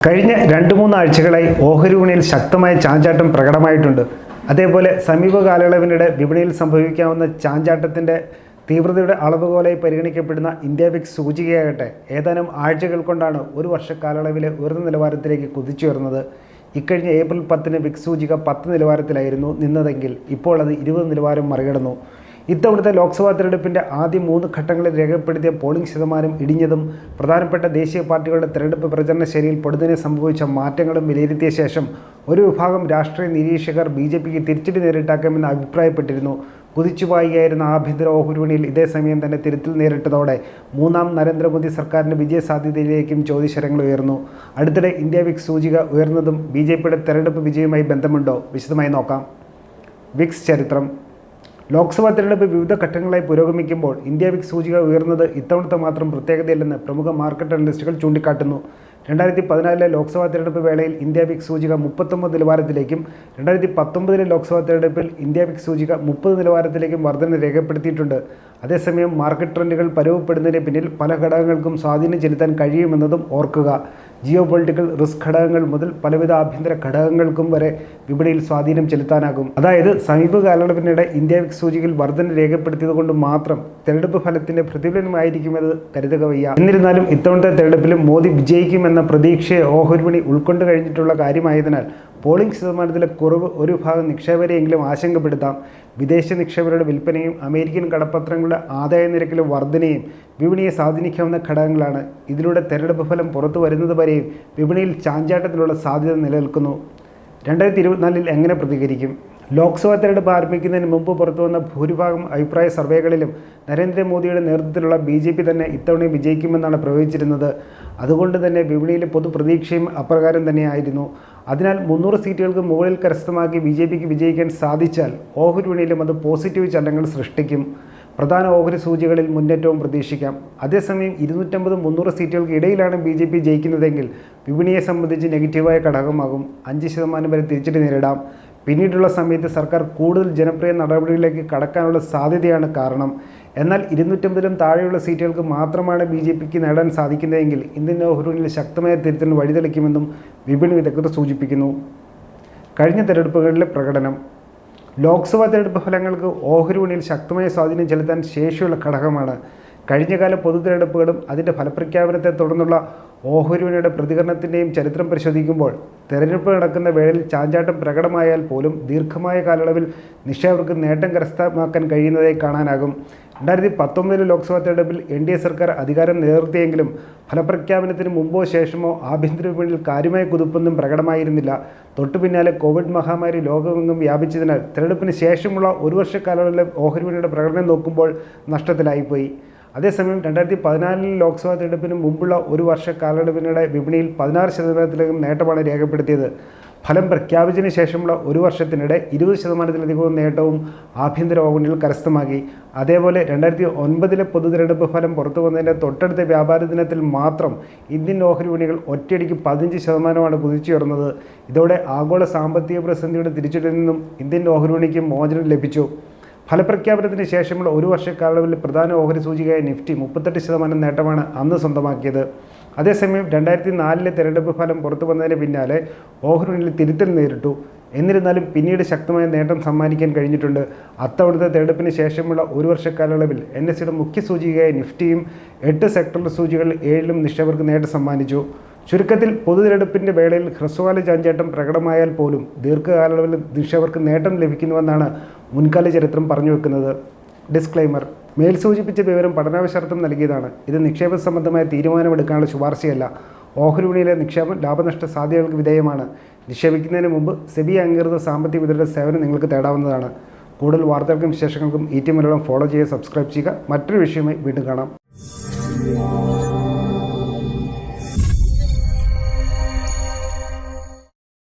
കഴിഞ്ഞ രണ്ട് മൂന്ന് ആഴ്ചകളായി ഓഹരി വിപണിയിൽ ശക്തമായ ചാഞ്ചാട്ടം പ്രകടമായിട്ടുണ്ട്. അതേപോലെ സമീപ കാലയളവിനിടെ വിപണിയിൽ സംഭവിക്കാവുന്ന ചാഞ്ചാട്ടത്തിന്റെ തീവ്രതയുടെ അളവുകോലായി പരിഗണിക്കപ്പെടുന്ന ഇന്ത്യ വിക്സ് സൂചികയാകട്ടെ ഏതാനും ആഴ്ചകൾ കൊണ്ടാണ് ഒരു വർഷ കാലയളവിലെ ഉയർന്ന നിലവാരത്തിലേക്ക് കുതിച്ചുയർന്നത്. ഇക്കഴിഞ്ഞ ഏപ്രിൽ പത്തിന് വിക്സ് സൂചിക പത്ത് നിലവാരത്തിലായിരുന്നു നിന്നതെങ്കിൽ ഇപ്പോൾ അത് ഇരുപത് നിലവാരം മറികടന്നു. ഇത്തവണത്തെ ലോക്സഭാ തെരഞ്ഞെടുപ്പിന്റെ ആദ്യ മൂന്ന് ഘട്ടങ്ങളിൽ രേഖപ്പെടുത്തിയ പോളിംഗ് ശതമാനം ഇടിഞ്ഞതും പ്രധാനപ്പെട്ട ദേശീയ പാർട്ടികളുടെ തെരഞ്ഞെടുപ്പ് പ്രചരണ ശൈലിയിൽ പൊടുന്നതിനെ സംഭവിച്ച മാറ്റങ്ങളും വിലയിരുത്തിയ ശേഷം ഒരു വിഭാഗം രാഷ്ട്രീയ നിരീക്ഷകർ ബി ജെ പിക്ക് തിരിച്ചടി നേരിട്ടാക്കാമെന്ന് അഭിപ്രായപ്പെട്ടിരുന്നു. കുതിച്ചുപായിയായിരുന്ന ആഭ്യന്തര ഓഹരിവിപണിയിൽ ഇതേ സമയം തന്നെ തിരുത്തൽ നേരിട്ടതോടെ മൂന്നാം നരേന്ദ്രമോദി സർക്കാരിന്റെ വിജയ സാധ്യതയിലേക്കും ചോദ്യശരങ്ങൾ ഉയർന്നു. അടുത്തിടെ ഇന്ത്യ വിക്സ് സൂചിക ഉയർന്നതും ബി ജെ പിയുടെ തെരഞ്ഞെടുപ്പ് വിജയവുമായി ബന്ധമുണ്ടോ? വിശദമായി നോക്കാം. വിക്സ് ചരിത്രം. ലോക്സഭാ തെരഞ്ഞെടുപ്പ് വിവിധ ഘട്ടങ്ങളായി പുരോഗമിക്കുമ്പോൾ ഇന്ത്യ വിക്സ് സൂചിക ഉയർന്നത് ഇത്തവണത്തെ മാത്രം പ്രത്യേകതയില്ലെന്ന് പ്രമുഖ മാർക്കറ്റ് അനലിസ്റ്റുകൾ ചൂണ്ടിക്കാട്ടുന്നു. രണ്ടായിരത്തി പതിനാലിലെ ലോക്സഭാ തെരഞ്ഞെടുപ്പ് വേളയിൽ ഇന്ത്യ വിക്സ് സൂചിക മുപ്പത്തൊമ്പത് നിലവാരത്തിലേക്കും രണ്ടായിരത്തി പത്തൊമ്പതിലെ ലോക്സഭാ തെരഞ്ഞെടുപ്പിൽ ഇന്ത്യ വിക്സ് സൂചിക മുപ്പത് നിലവാരത്തിലേക്കും വർധന രേഖപ്പെടുത്തിയിട്ടുണ്ട്. അതേസമയം മാർക്കറ്റ് ട്രെൻഡുകൾ പരവപ്പെടുന്നതിന് പിന്നിൽ പല ഘടകങ്ങൾക്കും സ്വാധീനം ചെലുത്താൻ കഴിയുമെന്നതും ഓർക്കുക. ജിയോ പൊളിറ്റിക്കൽ റിസ്ക് ഘടകങ്ങൾ മുതൽ പലവിധ ആഭ്യന്തര ഘടകങ്ങൾക്കും വരെ വിപണിയിൽ സ്വാധീനം ചെലുത്താനാകും. അതായത് സമീപകാല കാലയളവിനിടെ ഇന്ത്യ സൂചികയിൽ വർധന രേഖപ്പെടുത്തിയത് കൊണ്ട് മാത്രം തെരഞ്ഞെടുപ്പ് ഫലത്തിന്റെ പ്രതിഫലനമായിരിക്കുമെന്ന് കരുതുക വയ്യ. എന്നിരുന്നാലും ഇത്തവണത്തെ തെരഞ്ഞെടുപ്പിലും മോദി വിജയിക്കുമെന്ന പ്രതീക്ഷയെ ഓഹരിപണി ഉൾക്കൊണ്ട് കഴിഞ്ഞിട്ടുള്ള കാര്യമായതിനാൽ പോളിംഗ് ശതമാനത്തിലെ കുറവ് ഒരു ഭാഗം നിക്ഷേപരെയെങ്കിലും ആശങ്കപ്പെടുത്താം. വിദേശ നിക്ഷേപരുടെ വിൽപ്പനയും അമേരിക്കൻ കടപ്പത്രങ്ങളുടെ ആദായ നിരക്കിലെ വർധനയും വിപണിയെ സ്വാധീനിക്കാവുന്ന ഘടകങ്ങളാണ്. ഇതിലൂടെ തെരഞ്ഞെടുപ്പ് ഫലം പുറത്തു വരുന്നത് വരെയും വിപണിയിൽ ചാഞ്ചാട്ടത്തിലുള്ള സാധ്യത നിലനിൽക്കുന്നു. രണ്ടായിരത്തി ഇരുപത്തിനാലിൽ എങ്ങനെ പ്രതികരിക്കും? ലോക്സഭാ തെരഞ്ഞെടുപ്പ് ആരംഭിക്കുന്നതിന് മുമ്പ് പുറത്തുവന്ന ഭൂരിഭാഗം അഭിപ്രായ സർവേകളിലും നരേന്ദ്രമോദിയുടെ നേതൃത്വത്തിലുള്ള ബി ജെ പി തന്നെ ഇത്തവണ വിജയിക്കുമെന്നാണ് പ്രവചിച്ചിരുന്നത്. അതുകൊണ്ട് തന്നെ വിപണിയിലെ പൊതുപ്രതീക്ഷയും അപ്രകാരം തന്നെയായിരുന്നു. അതിനാൽ മുന്നൂറ് സീറ്റുകൾക്ക് മുകളിൽ കരസ്ഥമാക്കി ബി ജെ പിക്ക് വിജയിക്കാൻ സാധിച്ചാൽ ഓഹരി വിപണിയിലും അത് പോസിറ്റീവ് ചലനങ്ങൾ സൃഷ്ടിക്കും. പ്രധാന ഓഹരി സൂചികളിൽ മുന്നേറ്റവും പ്രതീക്ഷിക്കാം. അതേസമയം ഇരുന്നൂറ്റമ്പത് മുന്നൂറ് സീറ്റുകൾക്ക് ഇടയിലാണ് ബി ജെ പി ജയിക്കുന്നതെങ്കിൽ വിപണിയെ സംബന്ധിച്ച് നെഗറ്റീവായ ഘടകമാകും. അഞ്ച് ശതമാനം വരെ തിരിച്ചടി നേരിടാം. പിന്നീടുള്ള സമയത്ത് സർക്കാർ കൂടുതൽ ജനപ്രിയ നടപടികളിലേക്ക് കടക്കാനുള്ള സാധ്യതയാണ് കാരണം. എന്നാൽ ഇരുന്നൂറ്റമ്പതിലും താഴെയുള്ള സീറ്റുകൾക്ക് മാത്രമാണ് ബി ജെ പിക്ക് നേടാൻ സാധിക്കുന്നതെങ്കിൽ ഇന്ത്യൻ നെഹ്റുവിന് ശക്തമായ തിരുത്തലിന് വഴിതെളിക്കുമെന്നും വിപണി വിദഗ്ധർ സൂചിപ്പിക്കുന്നു. കഴിഞ്ഞ തെരഞ്ഞെടുപ്പുകളിലെ പ്രകടനം. ലോക്സഭാ തെരഞ്ഞെടുപ്പ് ഫലങ്ങൾക്ക് ഓഹരിവിണിയിൽ ശക്തമായ സ്വാധീനം ചെലുത്താൻ ശേഷിയുള്ള ഘടകമാണ്. കഴിഞ്ഞകാല പൊതു തെരഞ്ഞെടുപ്പുകളും അതിന്റെ ഫലപ്രഖ്യാപനത്തെ തുടർന്നുള്ള ഓഹരിവണിയുടെ പ്രതികരണത്തിന്റെയും ചരിത്രം പരിശോധിക്കുമ്പോൾ തെരഞ്ഞെടുപ്പ് നടക്കുന്ന വേളയിൽ ചാഞ്ചാട്ടം പ്രകടമായാൽ പോലും ദീർഘമായ കാലയളവിൽ നിക്ഷേപകർക്ക് നേട്ടം കരസ്ഥമാക്കാൻ കഴിയുന്നതായി കാണാനാകും. രണ്ടായിരത്തി പത്തൊമ്പതിലെ ലോക്സഭാ തെരഞ്ഞെടുപ്പിൽ എൻ ഡി എ സർക്കാർ അധികാരം നിലനിർത്തിയെങ്കിലും ഫലപ്രഖ്യാപനത്തിന് മുമ്പോ ശേഷമോ ആഭ്യന്തര വിപണിയിൽ കാര്യമായ കുതിപ്പൊന്നും പ്രകടമായിരുന്നില്ല. തൊട്ടു പിന്നാലെ കോവിഡ് മഹാമാരി ലോകമെങ്ങും വ്യാപിച്ചതിനാൽ തെരഞ്ഞെടുപ്പിന് ശേഷമുള്ള ഒരു വർഷ കാലയളവിലെ ഓഹരി വിപണിയുടെ പ്രകടനം നോക്കുമ്പോൾ നഷ്ടത്തിലായിപ്പോയി. അതേസമയം രണ്ടായിരത്തി പതിനാലിൽ ലോക്സഭാ തെരഞ്ഞെടുപ്പിന് മുമ്പുള്ള ഒരു വർഷ കാലയളവിനിടെ വിപണിയിൽ പതിനാറ് ശതമാനത്തിലധികം നേട്ടമാണ് രേഖപ്പെടുത്തിയത്. ഫലം പ്രഖ്യാപിച്ചതിന് ശേഷമുള്ള ഒരു വർഷത്തിനിടെ ഇരുപത് ശതമാനത്തിലധികവും നേട്ടവും ആഭ്യന്തര ഓഹരിയിൽ കരസ്ഥമാക്കി. അതേപോലെ രണ്ടായിരത്തി ഒൻപതിലെ പൊതു തിരഞ്ഞെടുപ്പ് ഫലം പുറത്തു വന്നതിന്റെ തൊട്ടടുത്ത വ്യാപാര ദിനത്തിൽ മാത്രം ഇന്ത്യൻ ഓഹരി വിപണികൾ ഒറ്റയടിക്ക് പതിനഞ്ച് ശതമാനമാണ് കുതിച്ചുയർന്നത് ഇതോടെ ആഗോള സാമ്പത്തിക പ്രതിസന്ധിയുടെ തിരിച്ചടിയിൽ നിന്നും ഇന്ത്യൻ ഓഹരി വിപണിക്ക് മോചനം ലഭിച്ചു. ഫലപ്രഖ്യാപനത്തിന് ശേഷമുള്ള ഒരു വർഷക്കാലയളവിൽ പ്രധാന ഓഹരി സൂചികയായ നിഫ്റ്റി മുപ്പത്തെട്ട് ശതമാനം നേട്ടമാണ് അന്ന് സ്വന്തമാക്കിയത്. അതേസമയം രണ്ടായിരത്തി നാലിലെ തെരഞ്ഞെടുപ്പ് ഫലം പുറത്തു വന്നതിന് പിന്നാലെ ഓഹരിയിൽ തിരുത്തൽ നേരിട്ടു. എന്നിരുന്നാലും പിന്നീട് ശക്തമായ നേട്ടം സമ്മാനിക്കാൻ കഴിഞ്ഞിട്ടുണ്ട്. അത്തവണത്തെ തെരഞ്ഞെടുപ്പിന് ശേഷമുള്ള ഒരു വർഷക്കാലയളവിൽ എൻ എസ് സിയുടെ മുഖ്യ സൂചികയായ നിഫ്റ്റിയും എട്ട് സെക്ടറൽ സൂചികകളിൽ ഏഴിലും നിക്ഷേപകർക്ക് നേട്ടം സമ്മാനിച്ചു. ചുരുക്കത്തിൽ പൊതു തെരഞ്ഞെടുപ്പിന്റെ വേളയിൽ ഹ്രസ്വകാല ചാഞ്ചാട്ടം പ്രകടമായാൽ പോലും ദീർഘകാലയളവിൽ നിക്ഷേപകർക്ക് നേട്ടം ലഭിക്കുന്നുവെന്നാണ് മുൻകാല ചരിത്രം പറഞ്ഞു വെക്കുന്നത് ഡിസ്ക്ലൈമർ മേൽ സൂചിപ്പിച്ച വിവരം പഠനാവശ്യാർത്ഥം നൽകിയതാണ്. ഇത് നിക്ഷേപ സംബന്ധമായ തീരുമാനമെടുക്കാനുള്ള ശുപാർശയല്ല. ഓഹരി വിപണിയിലെ നിക്ഷേപം ലാഭനഷ്ട സാധ്യതകൾക്ക് വിധേയമാണ്. നിക്ഷേപിക്കുന്നതിന് മുമ്പ് സെബി അംഗീകൃത സാമ്പത്തിക വിദഗ്ധരുടെ സേവനം നിങ്ങൾക്ക് തേടാവുന്നതാണ്. കൂടുതൽ വാർത്തകൾക്കും വിശേഷങ്ങൾക്കും ഈ ടി മലയാളം ഫോളോ ചെയ്യുക സബ്സ്ക്രൈബ് ചെയ്യുക. മറ്റൊരു വിഷയമായി വീണ്ടും കാണാം.